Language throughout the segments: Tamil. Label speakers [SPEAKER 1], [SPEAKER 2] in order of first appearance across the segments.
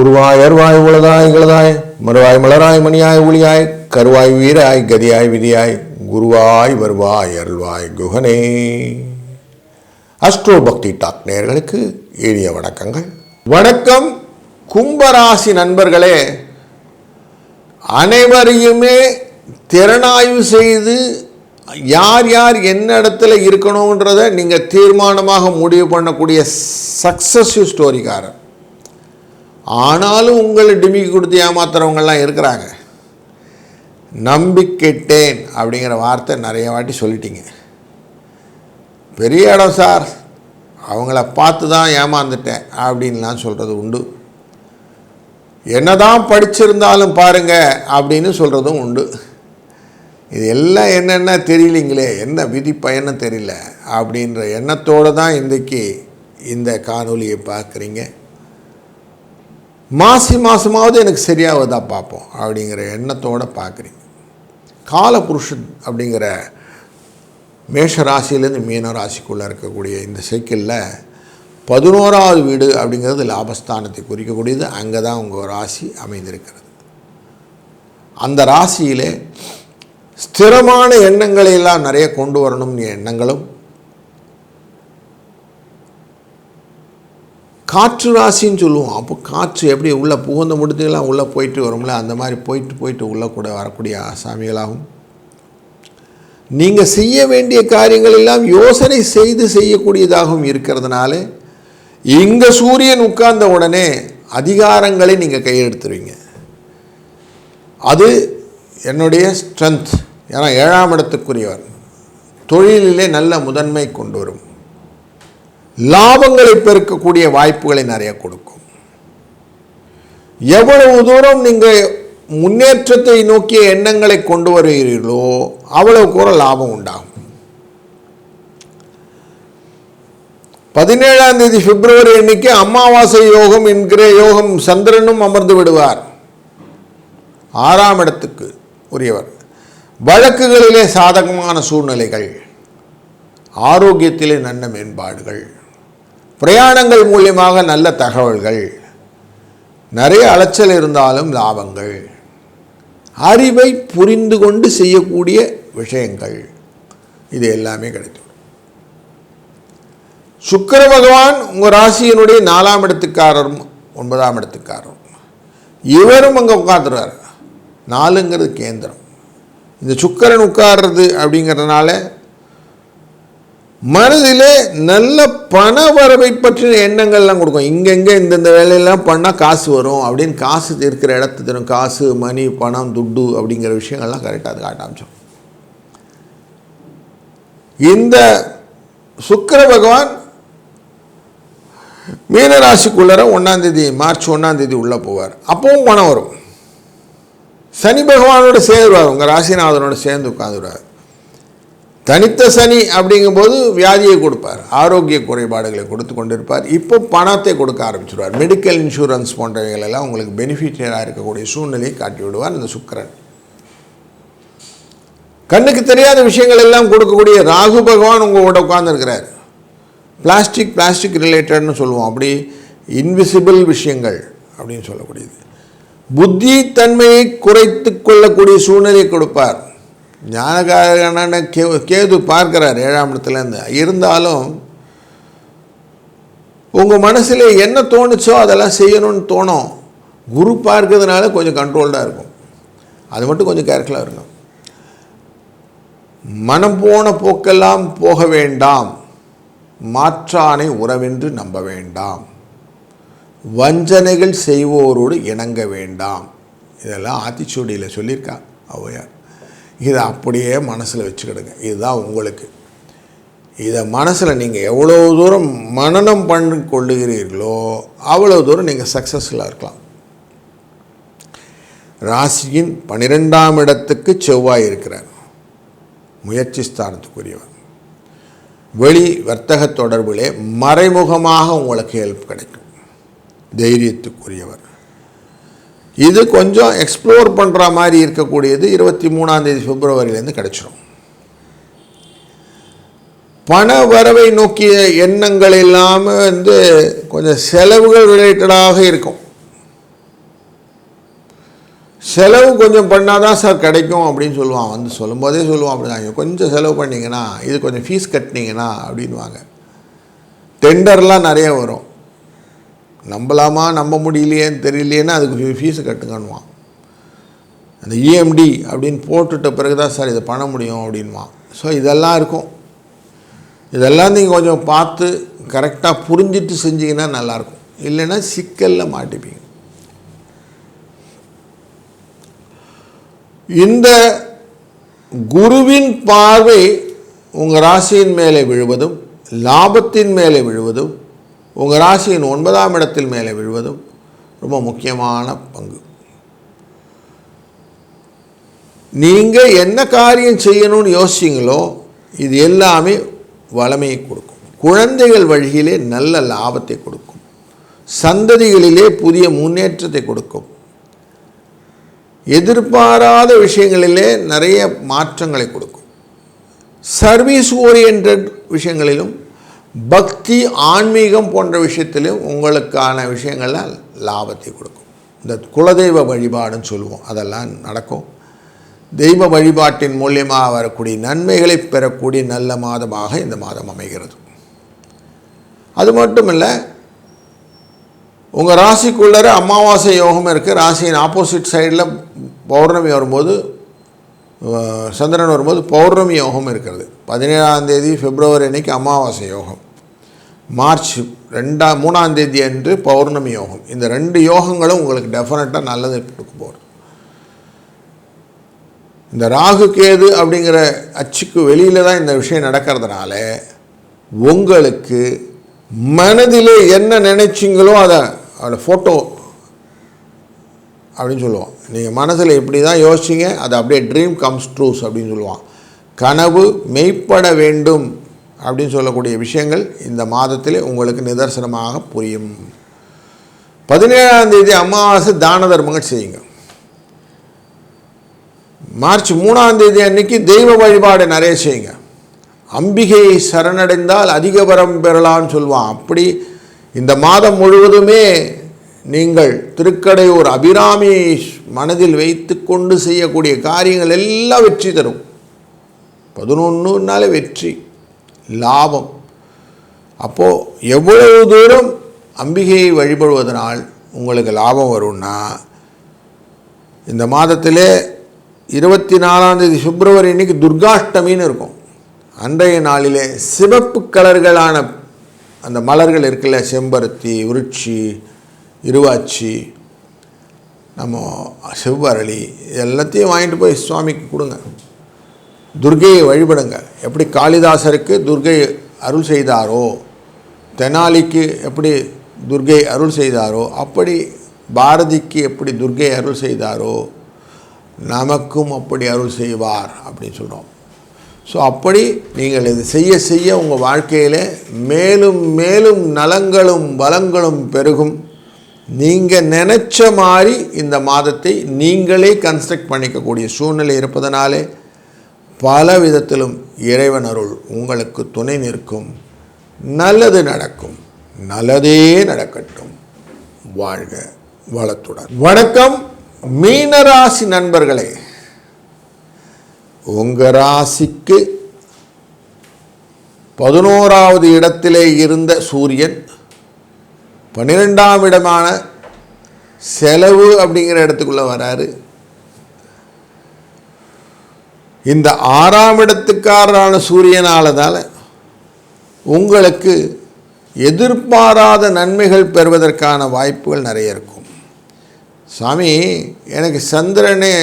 [SPEAKER 1] உருவாய் அருவாய் உலதாய் இகளதாய் மறுவாய் மலராய் மணியாய் ஒளியாய் கருவாய் வீராய் கதியாய் விதியாய் குருவாய் வருவாய் அருள்வாய் குகனே அஸ்ட்ரோ பக்தி டாக் நேர்களுக்கு எளிய வணக்கங்கள் வணக்கம் கும்பராசி நண்பர்களே அனைவரையுமே திறனாய்வு செய்து யார் யார் என்ன இடத்துல இருக்கணுன்றதை நீங்கள் தீர்மானமாக முடிவு பண்ணக்கூடிய சக்சஸ்ஃபுல் ஸ்டோரிக்காரன் ஆனாலும் உங்களை டிமிக்கு கொடுத்து ஏமாத்துறவங்கள்லாம் இருக்கிறாங்க நம்பிக்கிட்டேன் அப்படிங்கிற வார்த்தை நிறைய வாட்டி சொல்லிட்டீங்க பெரிய இடம் சார் அவங்கள பார்த்து தான் ஏமாந்துட்டேன் அப்படின்லாம் சொல்கிறது உண்டு என்ன தான் படிச்சிருந்தாலும் பாருங்கள் அப்படின்னு சொல்கிறதும் உண்டு இது எல்லாம் என்னென்ன தெரியலிங்களே என்ன விதி பயணம் தெரியல அப்படின்ற எண்ணத்தோடு தான் இன்றைக்கி இந்த காணொலியை பார்க்குறீங்க மாசி மாதமாவது எனக்கு சரியாவதா பார்ப்போம் அப்படிங்கிற எண்ணத்தோடு பார்க்குறீங்க காலபுருஷன் அப்படிங்கிற மேஷ ராசியிலேருந்து மீன ராசிக்குள்ளே இருக்கக்கூடிய இந்த சைக்கிளில் பதினோராவது வீடு அப்படிங்கிறது லாபஸ்தானத்தை குறிக்கக்கூடியது அங்கே தான் உங்கள் ராசி அமைந்திருக்கிறது அந்த ராசியிலே ஸ்திரமான எண்ணங்களை எல்லாம் நிறைய கொண்டு வரணும்னு எண்ணங்களும் காற்று ராசின்னு சொல்லுவோம் அப்போ காற்று எப்படி உள்ளே புகுந்த முடித்துலாம் உள்ளே போயிட்டு வரும்ல அந்த மாதிரி போயிட்டு போயிட்டு உள்ளே கூட வரக்கூடிய சாமிகளாகும் நீங்கள் செய்ய வேண்டிய காரியங்கள் எல்லாம் யோசனை செய்து செய்யக்கூடியதாகவும் இருக்கிறதுனால இங்கே சூரியன் உட்கார்ந்த உடனே அதிகாரங்களை நீங்கள் கையெழுத்துருவீங்க அது என்னுடைய ஸ்ட்ரென்த் ஏன்னா ஏழாம் இடத்துக்குரியவர் தொழிலிலே நல்ல முதன்மை கொண்டு வரும் லாபங்களை பெருக்கக்கூடிய வாய்ப்புகளை நிறைய கொடுக்கும் எவ்வளவு தூரம் நீங்கள் முன்னேற்றத்தை நோக்கிய எண்ணங்களை கொண்டு வருகிறீர்களோ அவ்வளவு கூட லாபம் உண்டாகும் பதினேழாம் தேதி பிப்ரவரி அன்னைக்கு அமாவாசை யோகம் என்கிற யோகம் சந்திரனும் அமர்ந்து விடுவார் ஆறாம் இடத்துக்கு உரியவர் வழக்குகளிலே சாதகமான சூழ்நிலைகள் ஆரோக்கியத்திலே நன்ன மேம்பாடுகள் பிரயாணங்கள் மூலியமாக நல்ல தகவல்கள் நிறைய அலைச்சல் இருந்தாலும் லாபங்கள் அறிவை புரிந்து கொண்டு செய்யக்கூடிய விஷயங்கள் இது எல்லாமே கிடைக்கும் சுக்கர பகவான் உங்கள் ராசியினுடைய நாலாம் இடத்துக்காரரும் ஒன்பதாம் இடத்துக்காரரும் இவரும் அங்கே உட்காந்துருவார் நாலுங்கிறது கேந்திரம் இந்த சுக்கரன் உட்கார்றது அப்படிங்கிறதுனால மனதிலே நல்ல பண வரவை பற்றிய எண்ணங்கள்லாம் கொடுக்கும் இங்கெங்கே இந்தந்த வேலையெல்லாம் பண்ணால் காசு வரும் அப்படின்னு காசு இருக்கிற இடத்து தரும் காசு மணி பணம் துட்டு அப்படிங்கிற விஷயங்கள்லாம் கரெக்டாக அது காட்ட ஆரம்பிச்சோம் இந்த சுக்கர பகவான் ஒன்றாம் ஒன்றாந்தேதி மார்ச் ஒன்றாந்தேதி உள்ளே போவார் அப்பவும் பணம் வரும் சனி பகவானோட சேர்வார் உங்கள் ராசிநாதனோட சேர்ந்து உட்காந்துருவார் தனித்த சனி அப்படிங்கும்போது வியாதியை கொடுப்பார் ஆரோக்கிய குறைபாடுகளை கொடுத்து கொண்டிருப்பார் இப்போ பணத்தை கொடுக்க ஆரம்பிச்சிடுவார் மெடிக்கல் இன்சூரன்ஸ் போன்றவைகளெல்லாம் உங்களுக்கு பெனிஃபிஷியலாக இருக்கக்கூடிய சூழ்நிலையை காட்டி விடுவார் இந்த சுக்கரன் கண்ணுக்கு தெரியாத விஷயங்கள் எல்லாம் கொடுக்கக்கூடிய ராகு பகவான் உங்களோட உட்கார்ந்துருக்கிறார் பிளாஸ்டிக் பிளாஸ்டிக் ரிலேட்டட்னு சொல்லுவோம் அப்படி இன்விசிபிள் விஷயங்கள் அப்படின்னு சொல்லக்கூடியது புத்தி தன்மையை குறைத்து கொள்ளக்கூடிய சூழ்நிலை கொடுப்பார் ஞானகாரகனான கே கேது பார்க்குறார் ஏழாம் இடத்துலேருந்து இருந்தாலும் உங்கள் மனசில் என்ன தோணுச்சோ அதெல்லாம் செய்யணும்னு தோணும் குரு பார்க்கறதுனால கொஞ்சம் கண்ட்ரோல்டாக இருக்கும் அது மட்டும் கொஞ்சம் கேர்ஃபுல்லாக இருக்கும் மனம் போன போக்கெல்லாம் போக வேண்டாம் மாற்றானை உறவென்று நம்ப வேண்டாம் வஞ்சனைகள் செய்வோரோடு இணங்க வேண்டாம் இதெல்லாம் ஆத்திச்சூடியில் சொல்லியிருக்கா ஔவையார் இதை அப்படியே மனசில் வச்சுக்கிடுங்க இதுதான் உங்களுக்கு இதை மனசில் நீங்கள் எவ்வளோ தூரம் மனநம் பண்ணி கொள்ளுகிறீர்களோ அவ்வளோ தூரம் நீங்கள் சக்ஸஸ்ஃபுல்லாக இருக்கலாம் ராசியின் பன்னிரெண்டாம் இடத்துக்கு செவ்வாய் இருக்கிறார் முயற்சி ஸ்தானத்துக்குரியவர் வெளி வர்த்தக தொடர்பிலே மறைமுகமாக உங்களுக்கு ஹெல்ப் கிடைக்கும் தைரியத்துக்குரியவர் இது கொஞ்சம் எக்ஸ்ப்ளோர் பண்ணுற மாதிரி இருக்கக்கூடியது இருபத்தி மூணாந்தேதி பிப்ரவரியிலேருந்து கிடச்சிரும் பண வரவை நோக்கிய எண்ணங்கள் இல்லாமல் வந்து கொஞ்சம் செலவுகள் ரிலேட்டடாக இருக்கும் செலவு கொஞ்சம் பண்ணால் தான் சார் கிடைக்கும் அப்படின்னு சொல்லுவான் வந்து சொல்லும் போதே சொல்லுவான் அப்படிதான் கொஞ்சம் செலவு பண்ணிங்கன்னா இது கொஞ்சம் ஃபீஸ் கட்டினீங்கன்னா அப்படின்வாங்க டெண்டர்லாம் நிறைய வரும் நம்பலாமா நம்ப முடியலையேன்னு தெரியலையேன்னா அதுக்கு ஃபீஸு கட்டுங்கன்னுவான் அந்த இஎம்டி e அப்படின்னு போட்டுட்ட பிறகு தான் சார் இதை பண்ண முடியும் அப்படின்வான் ஸோ இதெல்லாம் இருக்கும் இதெல்லாம் நீங்கள் கொஞ்சம் பார்த்து கரெக்டாக புரிஞ்சிட்டு செஞ்சிங்கன்னா நல்லாயிருக்கும் இல்லைன்னா சிக்கலில் மாட்டிப்பீங்க இந்த குருவின் பார்வை உங்கள் ராசியின் மேலே விழுவதும் லாபத்தின் மேலே விழுவதும் உங்கள் ராசியின் ஒன்பதாம் இடத்தில் மேலே விழுவதும் ரொம்ப முக்கியமான பங்கு நீங்கள் என்ன காரியம் செய்யணும்னு யோசிச்சிங்களோ இது எல்லாமே வளமையை கொடுக்கும் குழந்தைகள் வழியிலே நல்ல லாபத்தை கொடுக்கும் சந்ததிகளிலே புதிய முன்னேற்றத்தை கொடுக்கும் எதிர்பாராத விஷயங்களிலே நிறைய மாற்றங்களை கொடுக்கும் சர்வீஸ் ஓரியன்ட் விஷயங்களிலும் பக்தி ஆன்மீகம் போன்ற விஷயத்துலேயும் உங்களுக்கான விஷயங்கள்லாம் லாபத்தை கொடுக்கும் இந்த குலதெய்வ வழிபாடுன்னு சொல்லுவோம் அதெல்லாம் நடக்கும் தெய்வ வழிபாட்டின் மூலியமாக வரக்கூடிய நன்மைகளை பெறக்கூடிய நல்ல மாதமாக இந்த மாதம் அமைகிறது அது மட்டும் இல்லை உங்கள் ராசிக்குள்ளே அமாவாசை யோகம் இருக்குது ராசியின் ஆப்போசிட் சைடில் பௌர்ணமி வரும்போது சந்திரன் வரும்போது பௌர்ணமி யோகம் இருக்கிறது பதினேழாம் தேதி பிப்ரவரி அன்னைக்கு அமாவாசை யோகம் மார்ச் ரெண்டா மூணாம் தேதி அன்று பௌர்ணமி யோகம் இந்த ரெண்டு யோகங்களும் உங்களுக்கு டெஃபினட்டாக நல்லது கொடுக்க போகிறது இந்த ராகு கேது அப்படிங்கிற அச்சுக்கு வெளியில் தான் இந்த விஷயம் நடக்கிறதுனால உங்களுக்கு மனதிலே என்ன நினைச்சிங்களோ அதை அதோட ஃபோட்டோ அப்படின்னு சொல்லுவோம் நீங்கள் மனசில் இப்படி தான் யோசிச்சிங்க அது அப்படியே ட்ரீம் கம்ஸ் ட்ரூஸ் அப்படின்னு சொல்லுவான் கனவு மெய்ப்பட வேண்டும் அப்படின்னு சொல்லக்கூடிய விஷயங்கள் இந்த மாதத்திலே உங்களுக்கு நிதர்சனமாக புரியும் பதினேழாம் தேதி அமாவாசை தான தர்மங்கள் செய்யுங்க மார்ச் மூணாம் தேதி அன்னைக்கு தெய்வ வழிபாடு நிறைய செய்யுங்க அம்பிகையை சரணடைந்தால் அதிக வரம் பெறலான்னு சொல்லுவான் அப்படி இந்த மாதம் முழுவதுமே நீங்கள் திருக்கடையூர் அபிராமி மனதில் வைத்து கொண்டு செய்யக்கூடிய காரியங்கள் எல்லாம் வெற்றி தரும் பதினொன்றுனாலே வெற்றி லாபம் அப்போது எவ்வளவு தூரம் அம்பிகையை வழிபடுவதனால் உங்களுக்கு லாபம் வரும்னா இந்த மாதத்திலே இருபத்தி நாலாந்தேதி பிப்ரவரி இன்னைக்கு துர்காஷ்டமின்னு இருக்கும் அன்றைய நாளிலே சிவப்பு கலர்களான அந்த மலர்கள் இருக்குல்ல செம்பருத்தி உருட்சி இருவாச்சி நம்ம செவ்வரளி எல்லாத்தையும் வாங்கிட்டு போய் சுவாமிக்கு கொடுங்க துர்கையை வழிபடுங்க எப்படி காளிதாசருக்கு துர்கை அருள் செய்தாரோ தெனாலிக்கு எப்படி துர்கை அருள் செய்தாரோ அப்படி பாரதிக்கு எப்படி துர்கை அருள் செய்தாரோ நமக்கும் அப்படி அருள் செய்வார் அப்படின்னு சொல்கிறோம் ஸோ அப்படி நீங்கள் இது செய்ய செய்ய உங்கள் வாழ்க்கையில் மேலும் மேலும் நலங்களும் பலங்களும் பெருகும் நீங்கள் நினச்ச மாதிரி இந்த மாதத்தை நீங்களே கன்ஸ்ட்ரக்ட் பண்ணிக்கக்கூடிய சூழ்நிலை இருப்பதனாலே பல விதத்திலும் இறைவனருள் உங்களுக்கு துணை நிற்கும் நல்லது நடக்கும் நல்லதே நடக்கட்டும் வாழ்க வளத்துடன் வணக்கம் மீனராசி நண்பர்களே உங்கள் ராசிக்கு பதினோராவது இடத்திலே இருந்த சூரியன் பன்னிரெண்டாம் இடமான செலவு அப்படிங்கிற இடத்துக்குள்ளே வராரு இந்த ஆறாம் இடத்துக்காரரான சூரியனாலதால் உங்களுக்கு எதிர்பாராத நன்மைகள் பெறுவதற்கான வாய்ப்புகள் நிறைய இருக்கும் சாமி எனக்கு சந்திரனே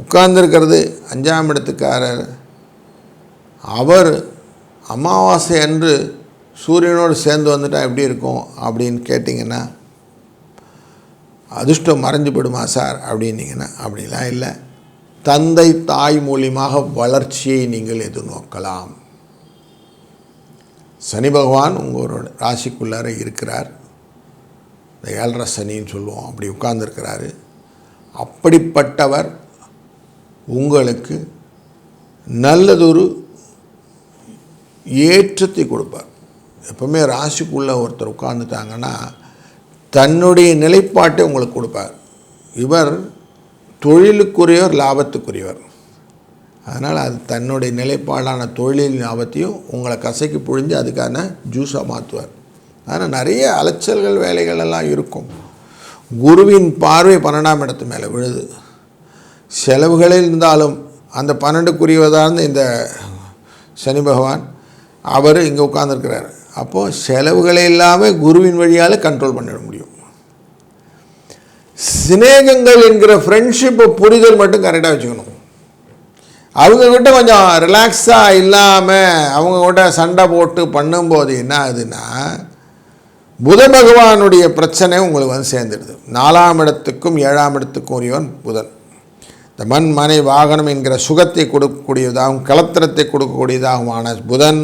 [SPEAKER 1] உட்கார்ந்துருக்கிறது அஞ்சாம் இடத்துக்காரர் அவர் அமாவாசை அன்று சூரியனோடு சேர்ந்து வந்துட்டால் எப்படி இருக்கும் அப்படின்னு கேட்டிங்கன்னா அதிர்ஷ்டம் மறைஞ்சு போயிடுமா சார் அப்படின்னீங்கன்னா அப்படிலாம் இல்லை தந்தை தாய் மூலியமாக வளர்ச்சியை நீங்கள் எதிர்நோக்கலாம் சனி பகவான் உங்களோட ராசிக்குள்ளார இருக்கிறார் இந்த ஏழரை சனின்னு சொல்லுவோம் அப்படி உட்கார்ந்துருக்கிறாரு அப்படிப்பட்டவர் உங்களுக்கு நல்லதொரு ஏற்றத்தை கொடுப்பார் எப்பவுமே ராசிக்குள்ளே ஒருத்தர் உட்காந்துட்டாங்கன்னா தன்னுடைய நிலைப்பாட்டை உங்களுக்கு கொடுப்பார் இவர் தொழிலுக்குரியவர் லாபத்துக்குரியவர் அதனால் அது தன்னுடைய நிலைப்பாடான தொழிலின் லாபத்தையும் உங்களை கசைக்கு புழிஞ்சு அதுக்கான ஜூஸாக மாற்றுவார் அதனால் நிறைய அலைச்சல்கள் வேலைகள் எல்லாம் இருக்கும் குருவின் பார்வை பன்னெண்டாம் இடத்து மேலே விழுது செலவுகளே இருந்தாலும் அந்த பன்னெண்டுக்குரியவதாக இருந்த இந்த சனி பகவான் அவர் இங்கே உட்காந்துருக்கிறார் அப்போது செலவுகளை இல்லாமல் குருவின் வழியால் கண்ட்ரோல் பண்ணிட முடியும் சிநேகங்கள் என்கிற ஃப்ரெண்ட்ஷிப்பை புரிதல் மட்டும் கரெக்டாக வச்சுக்கணும் அவங்கக்கிட்ட கொஞ்சம் ரிலாக்ஸாக இல்லாமல் அவங்கக்கிட்ட சண்டை போட்டு பண்ணும்போது என்ன ஆகுதுன்னா புத பகவானுடைய பிரச்சனை உங்களுக்கு வந்து சேர்ந்துடுது நாலாம் இடத்துக்கும் ஏழாம் இடத்துக்கும் உரியவன் புதன் இந்த மண் மனை வாகனம் என்கிற சுகத்தை கொடுக்கக்கூடியதாகவும் கலத்திரத்தை கொடுக்கக்கூடியதாகவும் ஆன புதன்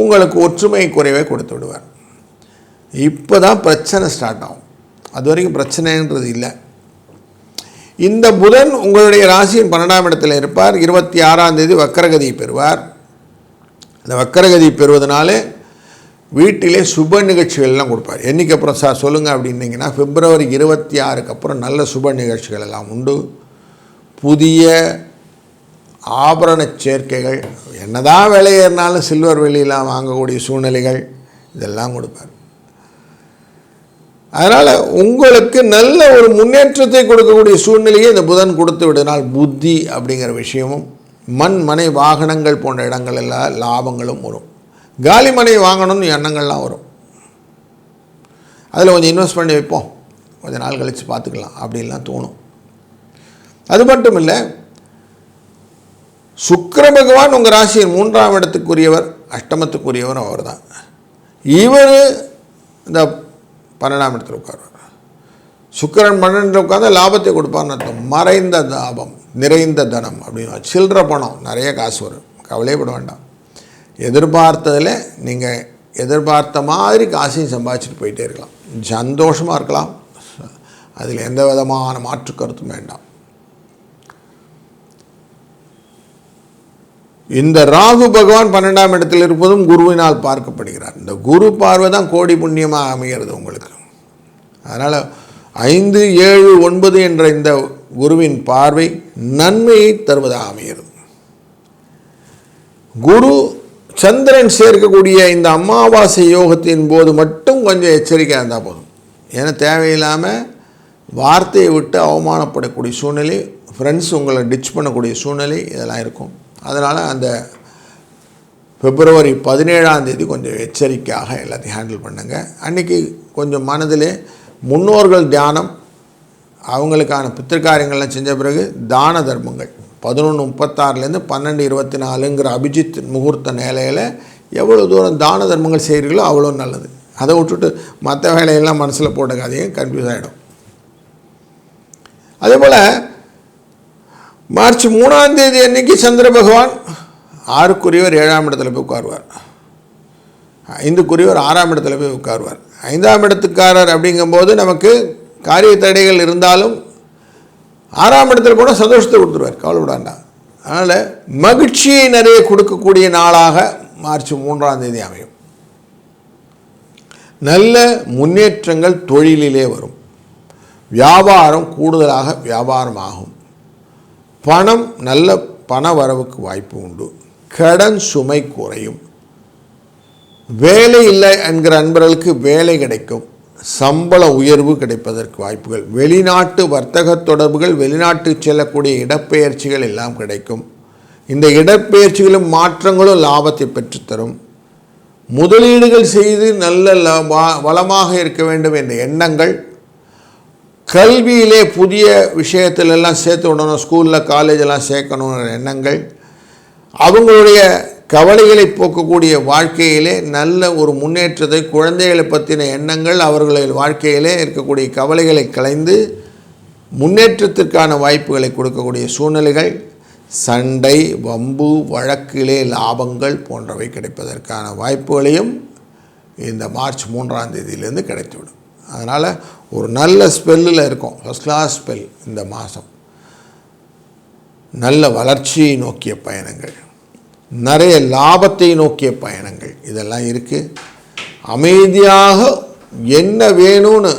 [SPEAKER 1] உங்களுக்கு ஒற்றுமை குறைவே கொடுத்து விடுவார் இப்போ தான் பிரச்சனை ஸ்டார்ட் ஆகும் அது வரைக்கும் பிரச்சனைன்றது இல்லை இந்த புதன் உங்களுடைய ராசியின் பன்னெண்டாம் இடத்தில் இருப்பார் இருபத்தி ஆறாம் தேதி வக்கரகதி பெறுவார் இந்த வக்கரகதி பெறுவதனாலே வீட்டிலே சுப நிகழ்ச்சிகள்லாம் கொடுப்பார் என்றைக்கு அப்புறம் சார் சொல்லுங்கள் அப்படின்னீங்கன்னா பிப்ரவரி இருபத்தி ஆறுக்கு அப்புறம் நல்ல சுப நிகழ்ச்சிகள் எல்லாம் உண்டு புதிய ஆபரண சேர்க்கைகள் என்னதான் விலை சில்வர் வெளியெலாம் வாங்கக்கூடிய சூழ்நிலைகள் இதெல்லாம் கொடுப்பார் அதனால் உங்களுக்கு நல்ல ஒரு முன்னேற்றத்தை கொடுக்கக்கூடிய சூழ்நிலையை இந்த புதன் கொடுத்து விடனால் புத்தி அப்படிங்கிற விஷயமும் மண் மனை வாகனங்கள் போன்ற இடங்களெல்லாம் லாபங்களும் வரும் காலி மனை வாங்கணும்னு எண்ணங்கள்லாம் வரும் அதில் கொஞ்சம் இன்வெஸ்ட் பண்ணி வைப்போம் கொஞ்சம் நாள் கழித்து பார்த்துக்கலாம் அப்படின்லாம் தோணும் அது மட்டும் இல்லை சுக்கர பகவான் உங்கள் ராசியின் மூன்றாம் இடத்துக்குரியவர் அஷ்டமத்துக்குரியவர் அவர் தான் இவர் இந்த பன்னெண்டாம் இடத்தில் உட்காருவார் சுக்கரன் பன்னெண்டில் உட்காந்து லாபத்தை கொடுப்பார்னு அர்த்தம் மறைந்த லாபம் நிறைந்த தனம் அப்படின்னு சில்லற பணம் நிறைய காசு வரும் கவலையப்பட வேண்டாம் எதிர்பார்த்ததில் நீங்கள் எதிர்பார்த்த மாதிரி காசையும் சம்பாதிச்சுட்டு போயிட்டே இருக்கலாம் சந்தோஷமாக இருக்கலாம் அதில் எந்த விதமான மாற்று கருத்தும் வேண்டாம் இந்த ராகு பகவான் பன்னெண்டாம் இடத்தில் இருப்பதும் குருவினால் பார்க்கப்படுகிறார் இந்த குரு பார்வை தான் கோடி புண்ணியமாக அமைகிறது உங்களுக்கு அதனால் ஐந்து ஏழு ஒன்பது என்ற இந்த குருவின் பார்வை நன்மையை தருவதாக அமைகிறது குரு சந்திரன் சேர்க்கக்கூடிய இந்த அமாவாசை யோகத்தின் போது மட்டும் கொஞ்சம் எச்சரிக்கையாக இருந்தால் போதும் ஏன்னா தேவையில்லாமல் வார்த்தையை விட்டு அவமானப்படக்கூடிய சூழ்நிலை ஃப்ரெண்ட்ஸ் உங்களை டிச் பண்ணக்கூடிய சூழ்நிலை இதெல்லாம் இருக்கும் அதனால் அந்த பிப்ரவரி பதினேழாம் தேதி கொஞ்சம் எச்சரிக்கையாக எல்லாத்தையும் ஹேண்டில் பண்ணுங்கள் அன்றைக்கி கொஞ்சம் மனதிலே முன்னோர்கள் தியானம் அவங்களுக்கான பித்திருக்காரியங்கள்லாம் செஞ்ச பிறகு தான தர்மங்கள் பதினொன்று முப்பத்தாறுலேருந்து பன்னெண்டு இருபத்தி நாலுங்கிற அபிஜித் முகூர்த்த நிலையில் எவ்வளோ தூரம் தான தர்மங்கள் செய்கிறீங்களோ அவ்வளோ நல்லது அதை விட்டுட்டு மற்ற வேலையெல்லாம் மனசில் போட்டுக்காதையும் கன்ஃபியூஸ் ஆகிடும் அதே போல் மார்ச் மூணாம் தேதி அன்னைக்கு சந்திர பகவான் ஆறுக்குரியவர் ஏழாம் இடத்துல போய் உட்காருவார் ஐந்துக்குரியவர் ஆறாம் இடத்துல போய் உட்காருவார் ஐந்தாம் இடத்துக்காரர் அப்படிங்கும்போது நமக்கு காரிய தடைகள் இருந்தாலும் ஆறாம் இடத்துல கூட சந்தோஷத்தை கொடுத்துருவார் கவலைப்படாண்டா அதனால் மகிழ்ச்சியை நிறைய கொடுக்கக்கூடிய நாளாக மார்ச் மூன்றாம் தேதி அமையும் நல்ல முன்னேற்றங்கள் தொழிலிலே வரும் வியாபாரம் கூடுதலாக வியாபாரம் ஆகும் பணம் நல்ல பண வரவுக்கு வாய்ப்பு உண்டு கடன் சுமை குறையும் வேலை இல்லை என்கிற அன்பர்களுக்கு வேலை கிடைக்கும் சம்பள உயர்வு கிடைப்பதற்கு வாய்ப்புகள் வெளிநாட்டு வர்த்தக தொடர்புகள் வெளிநாட்டு செல்லக்கூடிய இடப்பெயர்ச்சிகள் எல்லாம் கிடைக்கும் இந்த இடப்பெயர்ச்சிகளும் மாற்றங்களும் லாபத்தை பெற்றுத்தரும் முதலீடுகள் செய்து நல்ல வளமாக இருக்க வேண்டும் என்ற எண்ணங்கள் கல்வியிலே புதிய விஷயத்திலெல்லாம் சேர்த்து விடணும் ஸ்கூலில் காலேஜெல்லாம் சேர்க்கணுங்கிற எண்ணங்கள் அவங்களுடைய கவலைகளை போக்கக்கூடிய வாழ்க்கையிலே நல்ல ஒரு முன்னேற்றத்தை குழந்தைகளை பற்றின எண்ணங்கள் அவர்களின் வாழ்க்கையிலே இருக்கக்கூடிய கவலைகளை கலைந்து முன்னேற்றத்திற்கான வாய்ப்புகளை கொடுக்கக்கூடிய சூழ்நிலைகள் சண்டை வம்பு வழக்கிலே லாபங்கள் போன்றவை கிடைப்பதற்கான வாய்ப்புகளையும் இந்த மார்ச் மூன்றாம் தேதியிலிருந்து கிடைத்துவிடும் அதனால் ஒரு நல்ல ஸ்பெல்லில் இருக்கும் ஃபஸ்ட் கிளாஸ் ஸ்பெல் இந்த மாதம் நல்ல வளர்ச்சியை நோக்கிய பயணங்கள் நிறைய லாபத்தை நோக்கிய பயணங்கள் இதெல்லாம் இருக்குது அமைதியாக என்ன வேணும்னு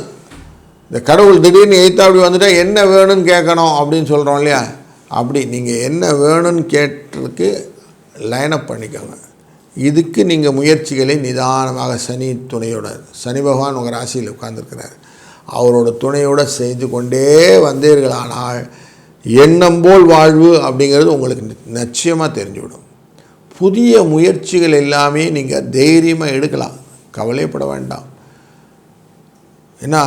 [SPEAKER 1] இந்த கடவுள் திடீர்னு எய்த்தா அப்படி வந்துட்டால் என்ன வேணும்னு கேட்கணும் அப்படின்னு சொல்கிறோம் இல்லையா அப்படி நீங்கள் என்ன வேணும்னு கேட்டதுக்கு லைனப் பண்ணிக்கோங்க இதுக்கு நீங்கள் முயற்சிகளை நிதானமாக சனி துணையோட சனி பகவான் உங்கள் ராசியில் உட்கார்ந்துருக்கிறார் அவரோட துணையோட செய்து கொண்டே வந்தீர்களானால் எண்ணம் போல் வாழ்வு அப்படிங்கிறது உங்களுக்கு நிச்சயமாக தெரிஞ்சுவிடும் புதிய முயற்சிகள் எல்லாமே நீங்கள் தைரியமாக எடுக்கலாம் கவலைப்பட வேண்டாம் ஏன்னா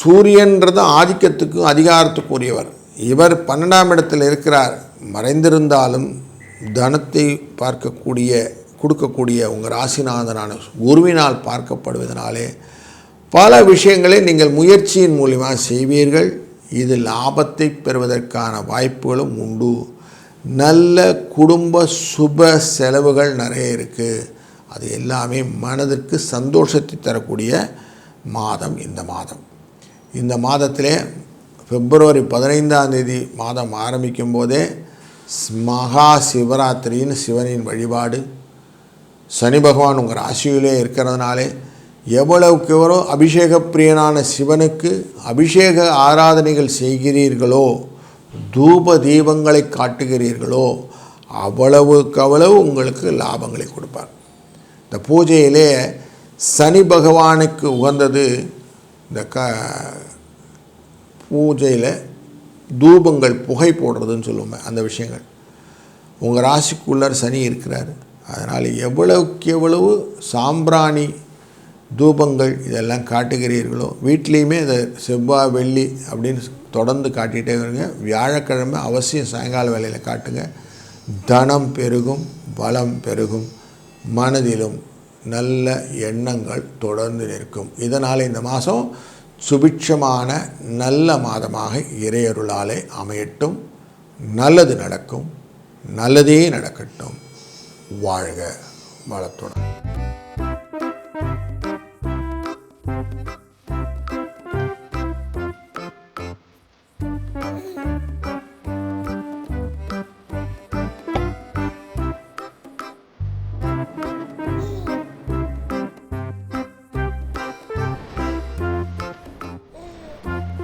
[SPEAKER 1] சூரியன்றது ஆதிக்கத்துக்கும் அதிகாரத்துக்குரியவர் இவர் பன்னெண்டாம் இடத்தில் இருக்கிறார் மறைந்திருந்தாலும் தனத்தை பார்க்கக்கூடிய கொடுக்கக்கூடிய உங்கள் ராசிநாதனான குருவினால் பார்க்கப்படுவதனாலே பல விஷயங்களை நீங்கள் முயற்சியின் மூலிமா செய்வீர்கள் இது லாபத்தை பெறுவதற்கான வாய்ப்புகளும் உண்டு நல்ல குடும்ப சுப செலவுகள் நிறைய இருக்குது அது எல்லாமே மனதிற்கு சந்தோஷத்தை தரக்கூடிய மாதம் இந்த மாதம் இந்த மாதத்திலே பிப்ரவரி பதினைந்தாம் தேதி மாதம் ஆரம்பிக்கும் போதே மகா சிவராத்திரியின் சிவனின் வழிபாடு சனி பகவான் உங்கள் ராசியிலே இருக்கிறதுனாலே எவ்வளவுக்கு எவ்வளோ அபிஷேக பிரியனான சிவனுக்கு அபிஷேக ஆராதனைகள் செய்கிறீர்களோ தூப தீபங்களை காட்டுகிறீர்களோ அவ்வளவுக்கு அவ்வளவு உங்களுக்கு லாபங்களை கொடுப்பார் இந்த பூஜையிலே சனி பகவானுக்கு உகந்தது இந்த க பூஜையில் தூபங்கள் புகை போடுறதுன்னு சொல்லுவோம் அந்த விஷயங்கள் உங்கள் ராசிக்குள்ளார் சனி இருக்கிறார் அதனால் எவ்வளவுக்கு எவ்வளவு சாம்பிராணி தூபங்கள் இதெல்லாம் காட்டுகிறீர்களோ வீட்லேயுமே இதை செவ்வாய் வெள்ளி அப்படின்னு தொடர்ந்து காட்டிகிட்டே வருங்க வியாழக்கிழமை அவசியம் சாயங்கால வேலையில் காட்டுங்க தனம் பெருகும் பலம் பெருகும் மனதிலும் நல்ல எண்ணங்கள் தொடர்ந்து நிற்கும் இதனால் இந்த மாதம் சுபிட்சமான நல்ல மாதமாக இறையருளாலே அமையட்டும் நல்லது நடக்கும் நல்லதே நடக்கட்டும் வாழ்க வளத்துடன்